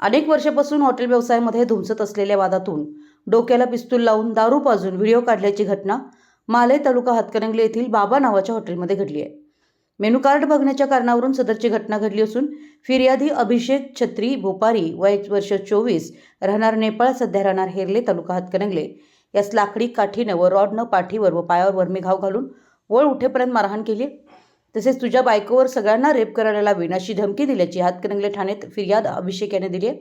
अनेक वर्षापासून हॉटेल व्यवसायामध्ये धुमसत असलेल्या वादातून डोक्याला पिस्तूल लावून दारू पाजून व्हिडिओ काढल्याची घटना माले तालुका हातकणंगले येथील बाबा नावाच्या हॉटेलमध्ये घडली आहे. मेनू कार्ड बघण्याच्या कारणावरून सदरची घटना घडली असून फिर्यादी अभिषेक छत्री भोपारी वय वर्ष चोवीस राहणार नेपाळ सध्या राहणार हेरले तालुका हातकणंगले. यास लाकडी काठीनं व रॉडनं पाठीवर व पायावर वर्मी घाव घालून वळ उठेपर्यंत मारहाण केली तसेच तुझ्या बायकोवर सगळ्यांना रेप करायला विनाशी अशी धमकी दिल्याची हातकणंगले ठाण्यात फिर्याद अभिषेक याने दिली आहे.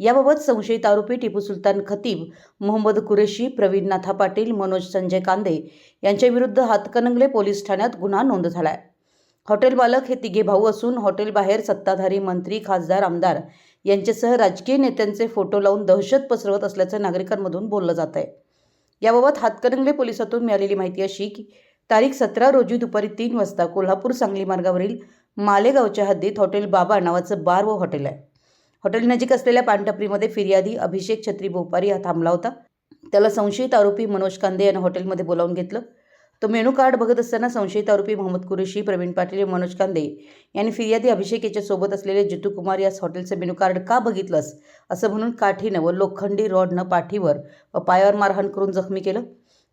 याबाबत संशयित आरोपी टिपू सुलतान खतीब मोहम्मद कुरेशी प्रवीण नाथा पाटील मनोज संजय कांदे यांच्याविरुद्ध हातकणंगले पोलीस ठाण्यात गुन्हा नोंद झाला आहे हॉटेल मालक हे तिघे भाऊ असून हॉटेलबाहेर सत्ताधारी मंत्री खासदार आमदार यांच्यासह राजकीय नेत्यांचे फोटो लावून दहशत पसरवत असल्याचं नागरिकांमधून बोललं जात आहे याबाबत हातकणंगले पोलिसातून मिळालेली माहिती अशी की तारीख सतरा रोजी दुपारी तीन वाजता कोल्हापूर सांगली मार्गावरील मालेगावच्या हद्दीत हॉटेल बाबा नावाचं बार व हॉटेल आहे. हॉटेल नजीक असलेल्या पानटपरीमध्ये फिर्यादी अभिषेक छत्री भोपारी हा थांबला होता. त्याला संशयित आरोपी मनोज कांदे यानं हॉटेलमध्ये बोलावून घेतलं. तो मेनू कार्ड बघत असताना संशयित आरोपी मोहम्मद कुरेशी प्रवीण पाटील व मनोज कांदे यांनी फिर्यादी अभिषेक याच्यासोबत असलेले जितू कुमार यास हॉटेलचं मेनू कार्ड का बघितलंस? असं म्हणून काठीनं व लोखंडी रॉडनं पाठीवर व पायावर मारहाण करून जखमी केलं.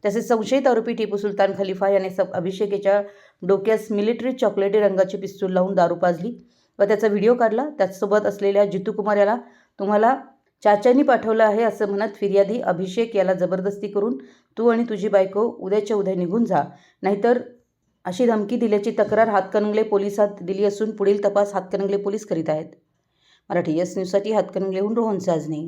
तसेच संशयित आरोपी टिपू सुलतान खलिफा याने सब अभिषेक याच्या डोक्यास मिलिटरी चॉकलेटी रंगाची पिस्तूल लावून दारू पाजली व त्याचा व्हिडिओ काढला. त्याचसोबत असलेल्या जितू कुमार याला तुम्हाला चाच्यांनी पाठवलं आहे असं म्हणत फिर्यादी अभिषेक याला जबरदस्ती करून तू आणि तुझी बायको उद्याच्या उद्या निघून जा. नाहीतर अशी धमकी दिल्याची तक्रार हातकणंगले पोलिसात दिली असून पुढील तपास हातकणंगले पोलीस करीत आहेत. मराठी यस न्यूजसाठी हातकणंगलेहून रोहन साजने.